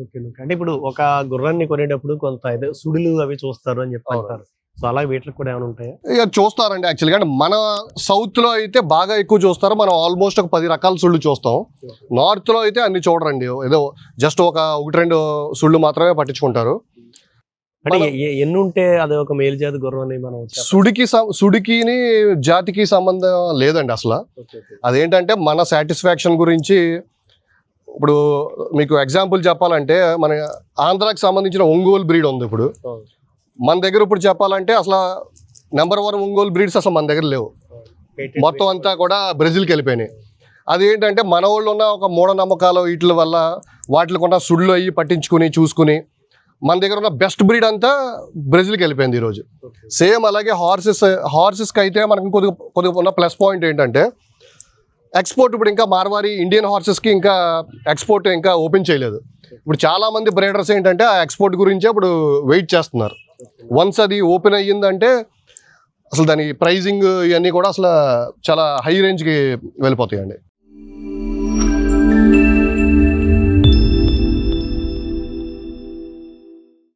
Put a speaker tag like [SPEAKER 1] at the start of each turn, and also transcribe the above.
[SPEAKER 1] అంటే ఇప్పుడు ఒక గుర్రాన్ని కొనేటప్పుడు కొంత సుడులు అవి చూస్తారు అని చెప్పి. అంటారు. సో అలా వీటికి కూడా ఏమైనా ఉంటాయా?
[SPEAKER 2] ఇక చూస్తారండి యాక్చువల్గా. అంటే మన సౌత్లో అయితే బాగా ఎక్కువ చూస్తారు. మనం ఆల్మోస్ట్ ఒక పది రకాల సుళ్ళు చూస్తాం. నార్త్లో అయితే అన్ని చూడరండి. ఏదో జస్ట్ ఒక ఒకటి రెండు సుళ్ళు మాత్రమే పట్టించుకుంటారు.
[SPEAKER 1] అంటే ఎన్ని ఉంటే అది ఒక మేలుజాతి గుర్రం అని మనం
[SPEAKER 2] సుడికి సం- సుడికిని జాతికి సంబంధం లేదండి అసలు. అదేంటంటే మన సాటిస్ఫాక్షన్ గురించి ఇప్పుడు మీకు ఎగ్జాంపుల్ చెప్పాలంటే మన ఆంధ్రాకి సంబంధించిన ఒంగోలు బ్రీడ్ ఉంది ఇప్పుడు. మన దగ్గర ఇప్పుడు చెప్పాలంటే అసలు నెంబర్ వన్ ఒంగోలు బ్రీడ్స్ అసలు మన దగ్గర లేవు. మొత్తం అంతా కూడా బ్రెజిల్కి వెళ్ళిపోయినాయి. అది ఏంటంటే మన వాళ్ళు ఉన్న ఒక మూఢనమ్మకాలు వీటి వల్ల వాటికి ఉన్న సుళ్ళు అయ్యి పట్టించుకుని చూసుకుని మన దగ్గర ఉన్న బెస్ట్ బ్రీడ్ అంతా బ్రెజిల్కి వెళ్ళిపోయింది ఈరోజు. సేమ్ అలాగే హార్సెస్ హార్సెస్కి అయితే మనకు కొద్దిగా కొద్దిగా ఉన్న ప్లస్ పాయింట్ ఏంటంటే ఎక్స్పోర్ట్ ఇప్పుడు ఇంకా మార్వారి ఇండియన్ హార్సెస్కి ఇంకా ఎక్స్పోర్ట్ ఇంకా ఓపెన్ చేయలేదు. ఇప్పుడు చాలామంది బ్రైడర్స్ ఏంటంటే ఆ ఎక్స్పోర్ట్ గురించే ఇప్పుడు వెయిట్ చేస్తున్నారు. వన్స్ అది ఓపెన్ అయ్యిందంటే అసలు దాని ప్రైజింగ్ ఇవన్నీ కూడా అసలు చాలా హై రేంజ్కి వెళ్ళిపోతాయండి.